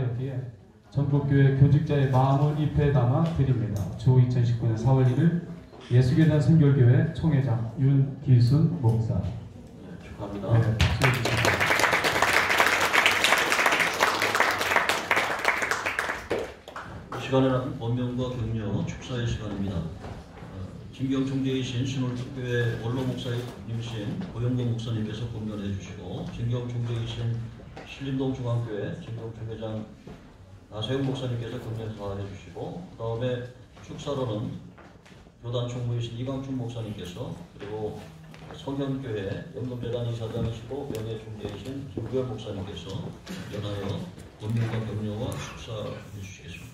여기에 전국교회 교직자의 마음을 입에 담아 드립니다. 주 2019년 4월 1일 예수계단 선결교회 총회장 윤기순 목사. 네, 축하합니다. 네. 이 시간에는 원명과 격려 축사의 시간입니다. 어, 김경 총재이신 신월특교회 원로 목사님이신 고영건 목사님께서 공연해 주시고 김경 총재이신 신림동 중앙교회 김경 총회장 나세영 목사님께서 공연사해 주시고 그 다음에 축사로는 교단 총무이신 이강춘 목사님께서 그리고 성현교회 영동재단 이사장이시고 명예 총재이신 김구열 목사님께서 연하여 원명과 격려와 축사해 주시겠습니다.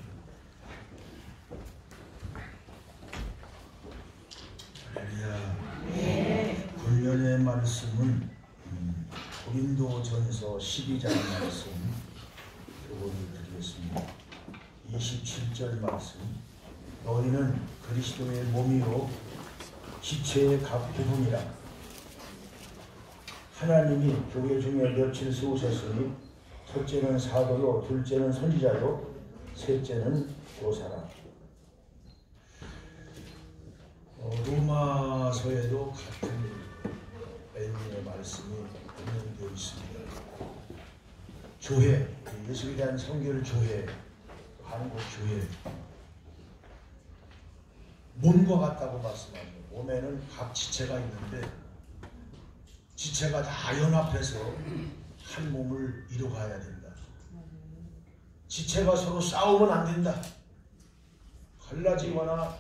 할렐루야. 본년의 말씀은 음, 고린도 전서 12장 말씀 요거를 드리겠습니다. 27절 말씀. 너희는 그리스도의 몸이요 지체의 각 부분이라. 하나님이 교회 중에 며칠 세우셨으니 첫째는 사도요, 둘째는 선지자요, 셋째는 교사라. 어, 로마서에도 같은 엘린의 말씀이 인용되어 있습니다. 교회, 예수에 대한 성결 교회, 한국 교회, 몸과 같다고 말씀합니다. 몸에는 각 지체가 있는데 지체가 다 연합해서 한 몸을 이루어가야 된다. 지체가 서로 싸우면 안 된다. 갈라지거나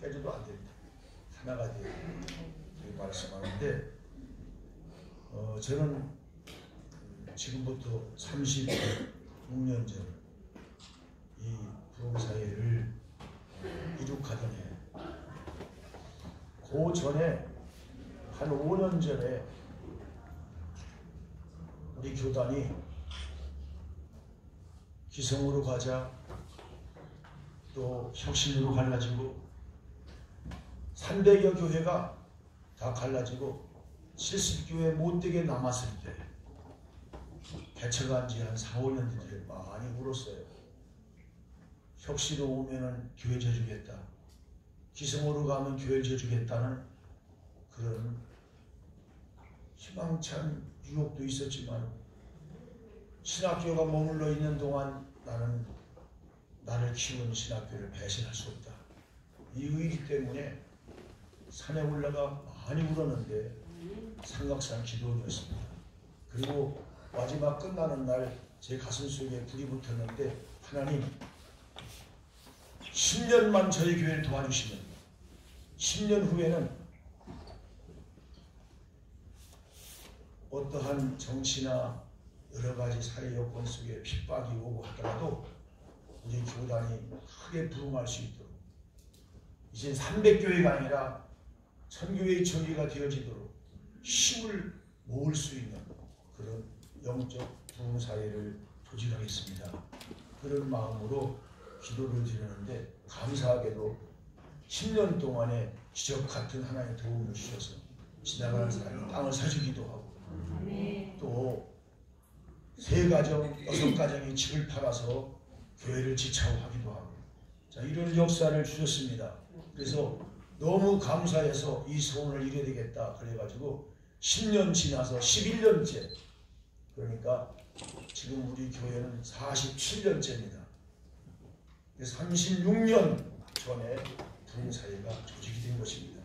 깨져도 안 된다. 하나가 되어 말씀하는데 어, 저는 지금부터 36년 전 이 부흥사회를 이룩하던 해, 그 전에 한 5년 전에 우리 교단이 기성으로 가자 또 혁신으로 갈라지고 300여 교회가 다 갈라지고 70교회 못되게 남았을 때 개척한 지 한 4, 5년 뒤에 많이 울었어요. 혁신으로 오면은 교회 져주겠다. 기성으로 가면 교회 져주겠다는 그런 희망찬 유혹도 있었지만 신학교가 머물러 있는 동안 나는 나를 키운 신학교를 배신할 수 없다. 이 의리 때문에 산에 올라가 많이 울었는데 삼각산 기도원이었습니다. 그리고 마지막 끝나는 날 제 가슴 속에 불이 붙었는데 하나님 10년만 저희 교회를 도와주시면 10년 후에는 어떠한 정치나 여러 가지 사회 여건 속에 핍박이 오고 하더라도 우리 교단이 크게 부흥할 수 있도록 이제 300교회가 아니라 천교회의 전기가 되어지도록 힘을 모을 수 있는 그런 영적 부흥 사회를 조직하겠습니다. 그런 마음으로 기도를 드리는데 감사하게도 10년 동안에 기적 같은 하나님의 도움을 주셔서 지나가는 사람이 땅을 사주기도 하고 또 세 가정, 여섯 가정이 집을 팔아서 교회를 지차하기도 하고 자 이런 역사를 주셨습니다. 그래서 너무 감사해서 이 소원을 이뤄야 되겠다 그래가지고 10년 지나서 11년째 그러니까 지금 우리 교회는 47년째입니다. 36년 전에 분사회가 조직이 된 것입니다.